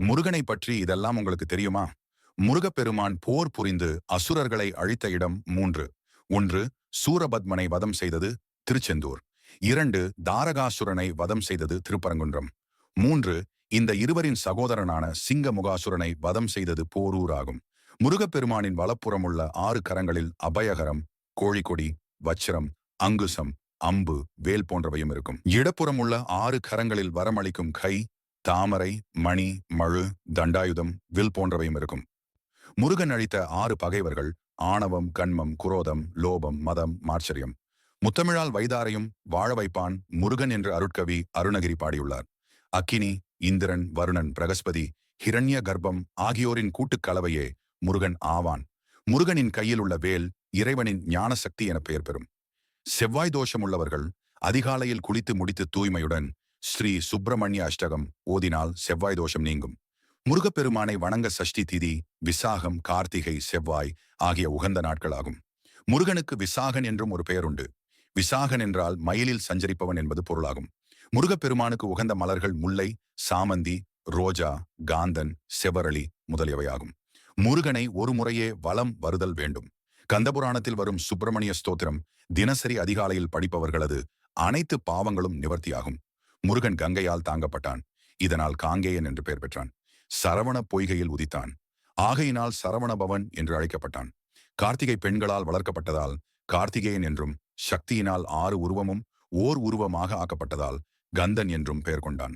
முருகனை பற்றி இதெல்லாம் உங்களுக்கு தெரியுமா? முருகப்பெருமான் போர் புரிந்து அசுரர்களை அழித்த இடம் மூன்று. ஒன்று சூரபத்மனை வதம் செய்தது திருச்செந்தூர். இரண்டு தாரகாசுரனை வதம் செய்தது திருப்பரங்குன்றம். மூன்று இந்த இருவரின் சகோதரனான சிங்க முகாசுரனை வதம் செய்தது போரூர் ஆகும். முருகப்பெருமானின் வலப்புறமுள்ள ஆறு கரங்களில் அபயகரம் கோழிக்கொடி வச்சிரம் அங்குசம் அம்பு வேல் போன்றவையும் இருக்கும். இடப்புறம் உள்ள ஆறு கரங்களில் வரமளிக்கும் கை தாமரை மணி மழு தண்டாயுதம் வில் போன்றவையும் இருக்கும். முருகன் அழித்த ஆறு பகைவர்கள் ஆணவம் கண்மம் குரோதம் லோபம் மதம் மாச்சரியம் முத்தமிழால் வைதாரையும் வாழ வைப்பான் முருகன் என்று அருட்கவி அருணகிரி பாடியுள்ளார். அக்கினி இந்திரன் வருணன் பிரகஸ்பதி ஹிரண்ய கர்ப்பம் ஆகியோரின் கூட்டுக் கலவையே முருகன் ஆவான். முருகனின் கையில் உள்ள வேல் இறைவனின் ஞான சக்தி என பெயர் பெறும். செவ்வாய் தோஷம் உள்ளவர்கள் அதிகாலையில் குளித்து முடித்து தூய்மையுடன் ஸ்ரீ சுப்பிரமணிய அஷ்டகம் ஓதினால் செவ்வாய் தோஷம் நீங்கும். முருகப்பெருமானை வணங்க சஷ்டி திதி விசாகம் கார்த்திகை செவ்வாய் ஆகிய உகந்த நாட்களாகும். முருகனுக்கு விசாகன் என்றும் ஒரு பெயருண்டு. விசாகன் என்றால் மயிலில் சஞ்சரிப்பவன் என்பது பொருளாகும். முருகப்பெருமானுக்கு உகந்த மலர்கள் முல்லை சாமந்தி ரோஜா காந்தன் செவரளி முதலியவையாகும். முருகனை ஒரு முறையே வலம் வருதல் வேண்டும். கந்தபுராணத்தில் வரும் சுப்பிரமணிய ஸ்தோத்திரம் தினசரி அதிகாலையில் படிப்பவர்களது அனைத்து பாவங்களும் நிவர்த்தியாகும். முருகன் கங்கையால் தாங்கப்பட்டான். இதனால் காங்கேயன் என்று பெயர் பெற்றான். சரவண பொய்கையில் உதித்தான். ஆகையினால் சரவணபவன் என்று அழைக்கப்பட்டான். கார்த்திகை பெண்களால் வளர்க்கப்பட்டதால் கார்த்திகேயன் என்றும் சக்தியினால் ஆறு உருவமும் ஓர் உருவமாக ஆக்கப்பட்டதால் கந்தன் என்றும் பெயர் கொண்டான்.